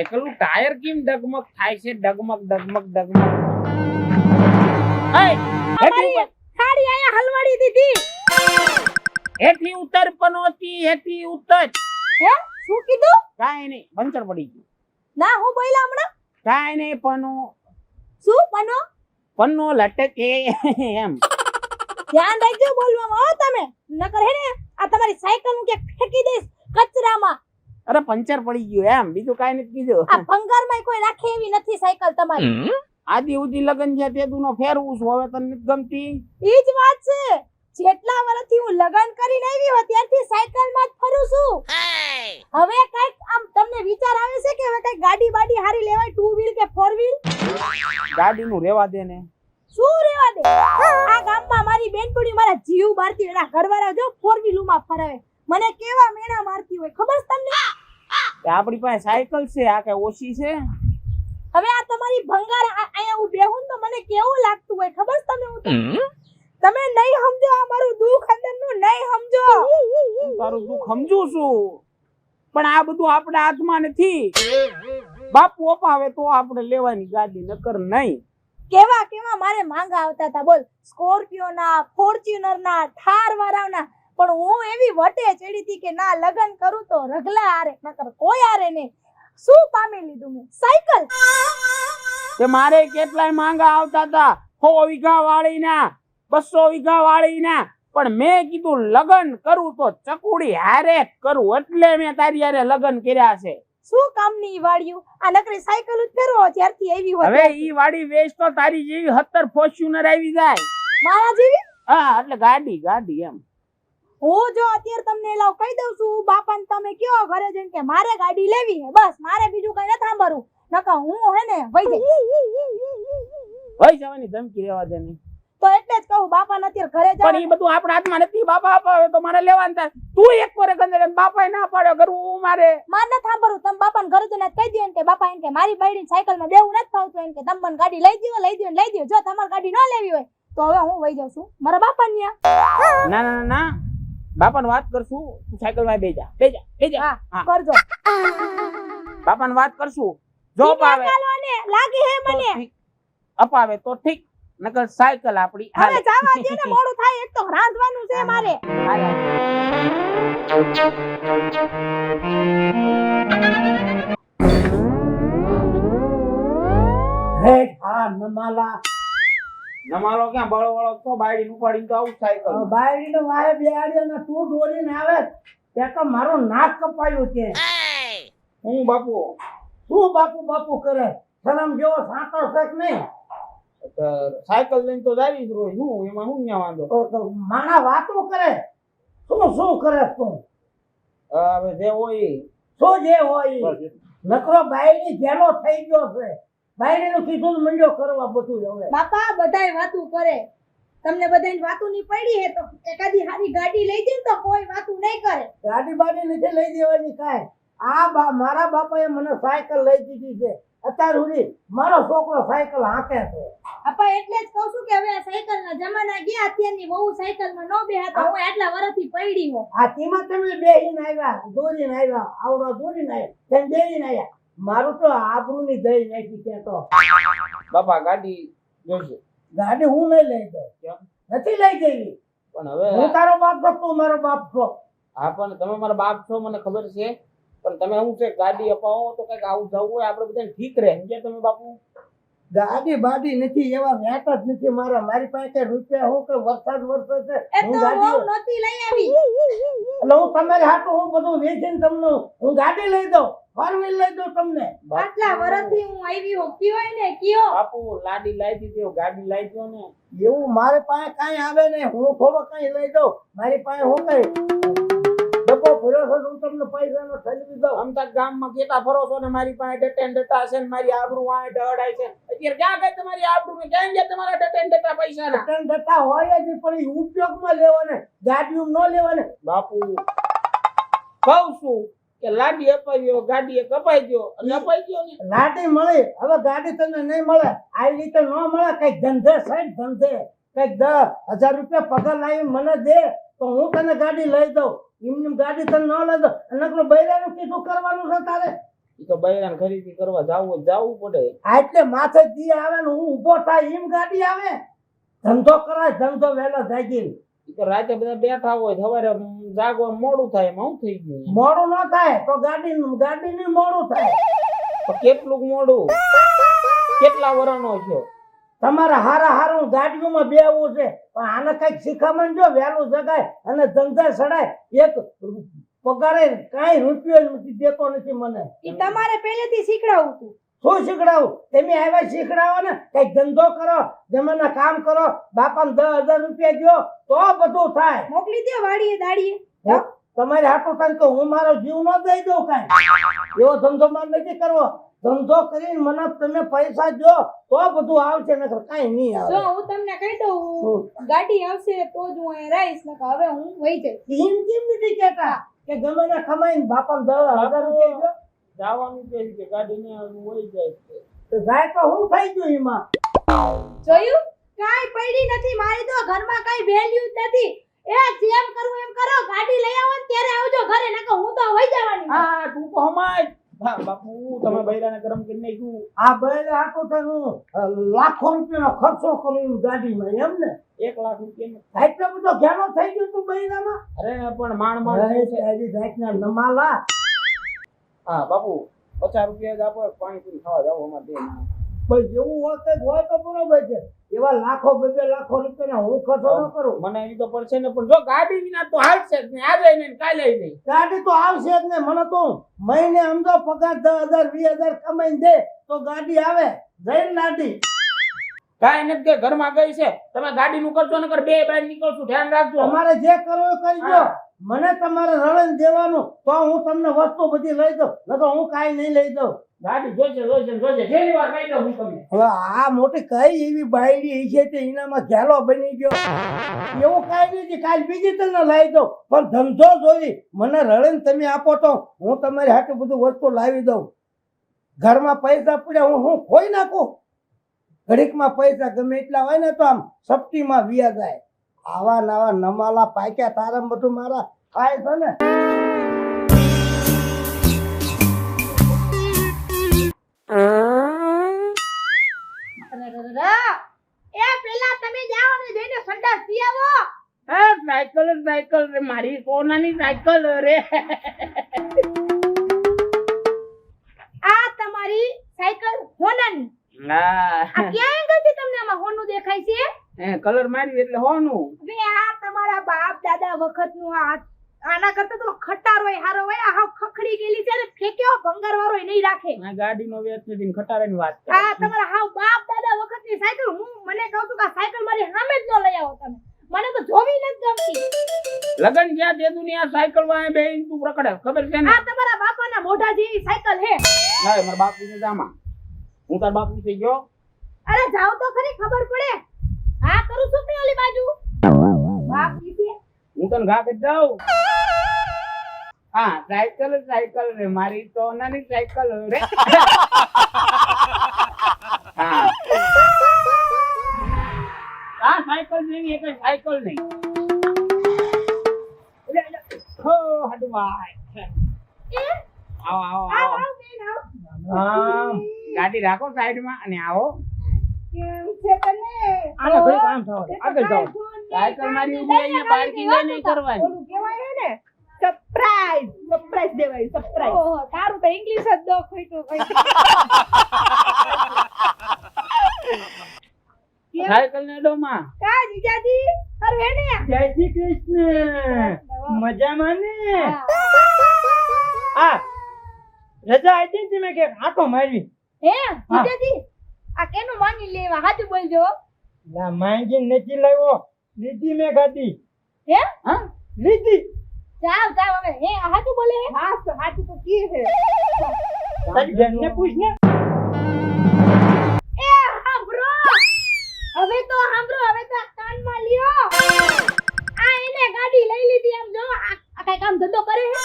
સાયકલનું tyre કેમ ડગમગ થાય છે? ડગમગ ડગમગ ડગમગ. સાડી અહીંયા હલવાડી દીધી. હેઠી ઉતર પનોતી હેઠી ઉતર. હે શું કીધું? કાઈ નહીં પંચર પડી ગયું. ના હું બોલ્યા હમણાં? કાઈ નહીં પનો. શું પનો? પનો લટકે એમ. ધ્યાન રાખજો બોલવામાં હો તમે. નકર હે ને આ તમારી સાયકલ હું કે ફેંકી દઈશ કચરામાં. અરે પંચર પડી ગયું એમ. બીજું કઈ નથી કીધું આ ભંગારમાં કોઈ રાખે એવી નથી સાયકલ તમારી. આદિ ઉદી લગન છે તે તું ફેરવું છું. હવે તને ગમતી? ઈ જ વાત છે. જેટલા વર્ષથી હું લગન કરીને આવી હો ત્યારથી સાયકલમાં જ ફરું છું. હવે કંઈક આમ તમને વિચાર આવે છે કે હવે કઈ ગાડી બાડી હારી લેવાય ટુ વ્હીલ કે ફોર વ્હીલ ગાડીનું રેવા દે ને. શું રેવા દે? આ ગામમાં મારી બેનપણી મારા જીવ બારતી એના ઘરવાળા જો ફોર વ્હીલમાં ફરાવે મને કેવા મેણા મારતી હોય ખબર છે તમને? આપણી પાસે સાયકલ છે આ કઈ ઓછી છે? હવે આ તમારી ભંગાર આ- અહીંયા હું બેહું તો મને કેવું લાગતું હોય ખબર તમે હું તમે નહીં સમજો આ મારું દુઃખ અંદરનું નહીં સમજો. મારું દુઃખ સમજુ છું. પણ આ બધું આપણા હાથમાં નથી. બાપુ અપાવે તો આપણે લેવાની ગાડી નકર નહીં. કેવા કેવા મારે માંગા આવતા હતા બોલ. સ્કોર્પિયો ના ફોર્ચ્યુનર ના થાર વાળાના પણ હું એવી વટે ચડી હતી કે ના લગન કરું તો રગલા આરે નકર કોઈ આરે નહીં. શું પામી લીધું મેં? સાયકલ? તે મારે કેટલાય માંગા આવતા હતા સો વીઘા વાળીના બસો વીઘા વાળીના. પણ મેં કીધું લગન કરું તો ચકુડી હારે કરું એટલે મેં તારી હારે લગન કર્યા છે. શું કામની ઈ વાળ્યું આ નકરી સાયકલ જ ફેરવો જ્યારથી આવી હોય હવે ઈ વાડી વેચ તો તારી જેવી હતર ફોર્ચ્યુનર આવી જાય. મારા જેવી? હા એટલે ગાડી ગાડી એમ. હું જો અત્યારે તમને લાવ કહી દઉં છું બાપાને તમે કયો ઘરે જઈને કે મારે ગાડી લેવી છે બસ મારે બીજું કઈ નથી સાંભળવું. નકા હું હે ને વઈ જઈ વઈ જવાની ધમકી રહેવા દે નહીં. તો એટલે જ કહું બાપાને અત્યારે ઘરે પણ એ બધું આપણા હાથમાં નથી. બાપા અપાવે તો મારે લેવાનું થાય. તું એક પર ગંદરે બાપા ના પાડ્યો કરવું મારે? માર નથી સાંભળવું. તમે બાપા ઘરે જઈને કહી દો કે બાપા એમ કે મારી બાયડી સાયકલમાં બેવું નથી ફાવતું. એમ કે તમે મને ગાડી લઈ દો લઈ દો લઈ દો જો તમારી ગાડી ન લેવી હોય તો હવે હું વહી જાઉં છું. મારા બાપા ના ના ના ના. બાપાને વાત કરશું તું સાયકલમાં બેજા બેજા બેજા. હા હા. કરજો. બાપાને વાત કરશું. જો પાવે લાગી હે મને. અપાવે તો ઠીક. નકર સાયકલ આપડી હવે જવા દે ને મોડું થાય એક તો રાંધવાનું છે મારે. હેઠ હા નમાલા નમાલો ક્યાં? બળો બળો તો બાયડી ઉપાડીને તો આવું સાયકલ બાયડી નો વાય બેડી અને તું ડોલીને આવે તે તો મારો નાક કપાયો છે. હું બાપુ? શું બાપુ બાપુ કરે? શરમ જેવો સાંટો શક નહીં? સાયકલ લઈને તો જાવી જ રોજ. હું? એમાં હું ન્યા વાંધો? તો માણા વાતો કરે? શું શું કરે તું? હવે જે હોય શું જે હોય. નકરો બાયડી જેલો થઈ ગયો છે. બાયડી કીધું મંડ્યો કરવા બધું હવે. બાપા બધાય વાતું કરે. તમને બધાય વાતું ની પડી હે તો એકાદી હારી ગાડી લઈ દે તો કોઈ વાતું નહીં કરે. ગાડી બાડી નથી લઈ દેવાની કાય આ બા મારા બાપાએ મને સાયકલ લઈ દીધી છે. અત્યાર સુધી મારો છોકરો સાયકલ હાંકે છે. આપા એટલે જ કહું છું કે હવે આ સાયકલ ના જમાના ગયા. અત્યારની બહુ સાયકલમાં ન બેહા તો હું આટલા વર્ષથી પડી હું આ તેમાં તમે બેહીને આવ્યા દોરીને આવ્યા આવડો દોરીને આવ્યા તેમ બેહીને આવ્યા. મારું તો આબરૂની દઈ નાખી ત્યાં તો. બાપા ગાડી જોઈશે. ગાડી હું નહીં લઈ દઉં નથી લઈ ગઈ પણ હવે હું તારો બાપ છો તું મારો બાપ છો? હા પણ તમે મારા બાપ છો મને ખબર છે. પણ તમે શું છે ગાડી અપાવો તો કંઈક આવું જવું હોય આપણે બધાને ઠીક રહે. સમજે તમે બાપુ? ગાડી બાડી નથી એવા વ્યાટ જ નથી મારા. મારી પાસે કઈ રૂપિયા હું કે વરસાદ વરસે છે? હું તો ગાડી લઈ આવી. એટલે હું તમારી હાટું હું બધું વેચીને તમને હું ગાડી લઈ દઉં. ફોર વ્હીલ લઈ દઉં તમને આટલા વર્ષથી હું આવી હું કયો ને કયો બાપુ લાડી લાવી દીધો ગાડી લાવી દો ને. એવું મારે પાસે કાઈ આવે ને હું થોડો કાઈ લઈ દઉં મારી પાસે હું કઈ ડબ્બો ભર્યો છે હું તમને પૈસાનો દઉં. આમ તો ગામમાં કેટલા ફરો છો ને મારી પાસે ડટેન ડટા છે ને મારી આબરૂ વાય ઢળાય છે. અત્યારે ક્યાં ગઈ તમારી આબરૂ ને? ક્યાં ગયા તમારા ડટેન ડટા પૈસા ના ડટેન ડટા હોય જ પણ ઉપયોગમાં લેવાને. ગાડીઓ ન લેવાને. બાપુ કહું છું કે લાડી અપાઈ હોય, ગાડી એક અપાઈ ગયો અને અપાઈ ગયો ને લાડી મળી. હવે ગાડી તને નહીં મળે. આ રીતે ન મળે. કંઈક ધંધે સાઈડ ધંધે. કંઈક દસ હજાર રૂપિયા પગાર લાવી મને દે તો હું તને ગાડી લઈ દઉં. એમની ગાડી તને ન લઈ દઉં. અને નકરું બૈરાનું કીધું કરવાનું છે તારે. તો બૈરાન ખરીદી કરવા જાવું જાવું પડે. એટલે માથે દી આવે ને હું ઊભો થાય એમ ગાડી આવે. ધંધો કરાય ધંધો વહેલો જાગી. તો રાતે બધા બેઠા હોય સવારે જાગવા મોડું થાય એમાં શું થઈ ગયું મોડું ન થાય તો ગાડી ગાડી ની મોડું થાય. તો કેટલું મોડું? કેટલા વરણો છો? તમારે હારા હારું ગાડીઓમાં બેવું છે પણ આને કંઈક શીખામણ જો વહેલું જગાય અને ધંધા સડાય. એક પગારે કાંઈ રૂપિયો નથી દેતો નથી મને. એ તમારે પહેલેથી શીખડાવું તું. શું શીખડાવું? તમે આવ્યા શીખડાવો ને કંઈક ધંધો કરો જમાના કામ કરો બાપાને દસ હજાર રૂપિયા દો તો બધું થાય. મોકલી દે વાડીએ દાડીએ તમારે હાટું થાય તો હું મારો જીવ ન દઈ દઉં કાંઈ. એવો ધંધો મારે નથી કરવો. ધંધો કરીને મને તમે પૈસા દો તો બધું આવશે નકર કાંઈ નહીં જો આવે હું તમને કહી દઉં ગાડી આવશે તો જ હું અહીં રહીશ નકર હવે હું વહી જઈશ. એમ કેમ નથી કહેતા? કે ગમે ના કમાઈને બાપાને દસ હજાર રૂપિયા? જવાનું કે છે કે ગાડીને વહી જાય છે. તો જાય તો હું થઈ ગયું એમાં? જોયું? કાઈ પડી નથી મારી તો ઘરમાં કાઈ વેલ્યુ જ નથી. એ જેમ કરું એમ કરો ગાડી લઈ આવો ને ત્યારે આવજો ઘરે નકર હું તો વહી જવાની હા તું તો હમાય. બાપુ તમે બૈરાને ગરમ કરી નાખ્યું. આ બૈરા આખો થાય લાખો રૂપિયાનો ખર્ચો કર્યો ગાડીમાં એમ ને? એક લાખ રૂપિયા એટલો બધો ઘેરો થઈ ગયો તું બૈરામાં? અરે પણ માણ માણ છે. હજી જાતના નમાલા. હા બાપુ પચાસ રૂપિયા જ આપો પાણીપુરી ખાવા જાવ અમારે બે. ભાઈ જેવું હોય કંઈક હોય તો બરોબર છે. એવા લાખો બે લાખો રૂપિયા હું ખર્ચો ન કરું. મને એવી તો પડશે ને પણ જો ગાડી વિના તો હાલશે જ નહીં આજે નહીં ને કાલે નહીં. ગાડી તો આવશે જ ને મને તો મહિને સમજો પગાર દસ હજાર વીસ હજાર કમાઈને દે તો ગાડી આવે. જઈને નાટી કાંઈ નથી કે ઘરમાં ગઈ છે તમે ગાડીનું કરજો નકર બે બાય નીકળશું ધ્યાન રાખજો. અમારે જે કરવું કરજો. મને તમારે રળન દેવાનું તો હું તમને વસ્તુ બધી લઈ દઉં. નતો હું કાઈ નહીં લઈ દઉં. હવે આ મોટી કઈ એવી બાયડી છે તે એનામાં ઘેલો બની ગયો. એવું કાંઈ નથી કાલ બીજી તને લાવી દઉં. પણ ધંધો જોઈ મને રળીને તમે આપો તો હું તમારી હાટું બધું વસ્તુ લાવી દઉં. ઘરમાં પૈસા પડ્યા હું હું ખોઈ નાખું? ઘડીકમાં પૈસા ગમે એટલા હોય ને તો આમ સપટીમાં માં જાય. આવા નવા નમાલા પાક્યા તારા બધું મારા થાય છે ને. એ પેલા તમે જાઓ ને જઈને સંડાસ પી આવો હા સાયકલ જ સાયકલ રે મારી કોનાની સાયકલ રે. આ તમારી સાયકલ હોનાની. આ હા ક્યાં આગળથી તમને આમાં હોનું દેખાય છે? કલર માર્યું એટલે હોનું. હવે આ તમારા બાપ દાદા વખતનું આ આના કરતા તો ખટારો હારો હોય. આ ખખડી ગયેલી છે ને ફેંક્યો ભંગાર વાળો નહીં રાખે. આ ગાડીનો વેચ નથી ખટારાની વાત કરે. આ તમારા હાવ બાપ દાદા વખતની સાયકલ હું મને કહું છું કે આ સાયકલ મારી સામે જ ન લઈ આવો તમે. મને તો જોવી નથી ગમતી. લગન ગયા તે દુનિયા? સાયકલ વાય બે તું રખડે ખબર છે ને? આ તમારા બાપાના મોઢા જેવી સાયકલ હે હા મારા બાપુ ને જામા હું તાર બાપુ થઈ ગયો? અરે જાવ તો ખરી ખબર પડે. હા કરું છું કે ઓલી બાજુ? કીધી હું તને ઘા કરી દઉં? હા સાયકલ સાયકલ રે મારી તો નાની સાયકલ રે. હા. આ સાયકલ નહીં એક સાયકલ નહીં. એટલે, એટલે, હો હડવાય એ? આવો આવો આવ. ગાડી રાખો સાઈડમાં અને આવો. છે તને? આને થોડું કામ થવા દે. એ તો આગળ જાઓ. કાંઈ ફોન નહીં, સાયકલ મારી કાંઈ અહીંયા કાંઈ નહીં, નહીં કરવાની. ઓલું કહેવાય ને સરપ્રાઈઝ સરપ્રાઈઝ દેવાય સરપ્રાઈઝ ઓહો તારું તો ઇંગ્લિશ જ દો ખોટું કેમ? સાયકલ ને ડોમાં કા જીજાજી? અરે ને? જય શ્રી કૃષ્ણ. મજામાં ને? હા. આ રજા હતી મેં કે આટો મારવી? હે. જીજાજી? આ કેનું માની લેવા? હાચું બોલજો. ના માંગી નથી લાવ્યો. લીધી મે ખાધી હે? હા? લીધી. જાવ જાવ હવે. હે આ બોલે હા? તો તો કી હે તારી બેનને પૂછ ને. એ હાંભરો હવે તો હાંભરો હવે તો આ કાનમાં લ્યો. આ એને ગાડી લઈ લીધી એમ જો. આ આ કાંઈ કામ ધંધો કરે હે?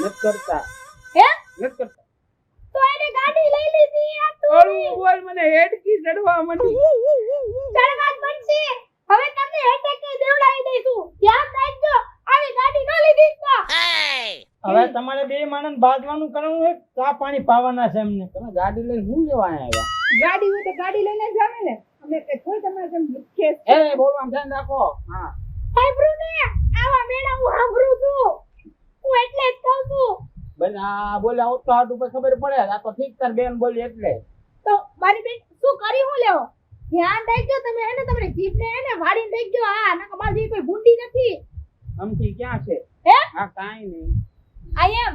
નથી કરતા હે નથી કરતા તો એને ગાડી લઈ લીધી આ તો ઓલું બોલ મને હેડકી ચડવા માંડી ચડવાજ બનશે હવે તમને એટેક દેવડાવી દઈશું ધ્યાન રાખજો આવી ગાડી ન લીધી જ તો હવે તમારે બે માણસ બાજવાનું કરવાનું છે ચા પાણી પાવાના છે એમને. તમે ગાડી લઈને હું જવા આવ્યા ગાડી હોય તો ગાડી લઈને જ આવે ને. અમે કે કોઈ તમારે જેમ દુખે એ બોલવાનું ધ્યાન રાખો. હા. સાંભળું ને આવા મેળા હું સાંભળું છું. હું એટલે જ કહું છું. બેન આ બોલ્યા હોત તો હાટ ઉપર ખબર પડે. આ તો ઠીક તાર બેન બોલી એટલે. તો મારી બેન શું કરી હું લેવો ધ્યાન રાખજો તમે એને તમારી જીભને એને વાળીને રાખજો. હા નકર મારી કોઈ ભૂંડી નથી. આમથી ક્યાં છે? હે? હા કાઈ નહીં. આઈ એમ.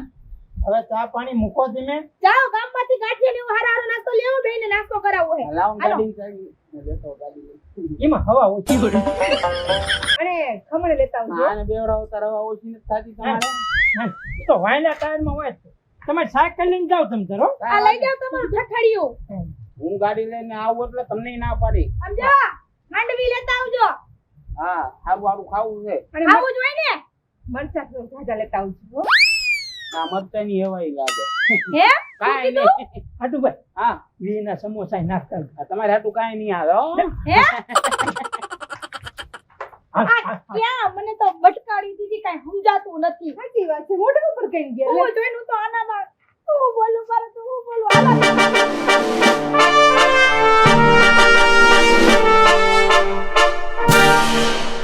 હવે ચા પાણી મૂકો તમે. જાઓ ગામમાંથી ગાંઠિયા ને એવું હારો હારો નાસ્તો લેવો બેને નાસ્તો કરાવવો હે. લાવ હાલો. ગાડી લેતો ગાડી એમાં હવા ઓછી પડે. અને ખમણ લેતા આને બેવડાવો તાર હવા ઓછી નથી થાતી તમારે. તો વાયલા ટાયરમાં હોય છે. તમે સાયકલ લઈને જાઓ તમે ધરો આ લઈ જાઓ તમારું ઠઠડિયું હું ગાડી લઈને આવું એટલે તમને ના પાડી. સમજો માંડવી લેતા આવજો. હા સારું સારું ખાવું છે. ખાવું જ હોય ને. મરચા જાજા લેતા આવજો. આમ ની એવાય લાગે. હે? કાઈ નહીં. હાટુ ભાઈ હા વીના સમોસા નાખતા તમારે હાટુ કાઈ નહીં આવે હે. મને તો બટકાડી દીધી કાઈ સમજાતું નથી. સાચી વાત છે ઉપર કઈ ગયા? હું જોઈનું તો આનામાં હું મારે તો હું બોલું આના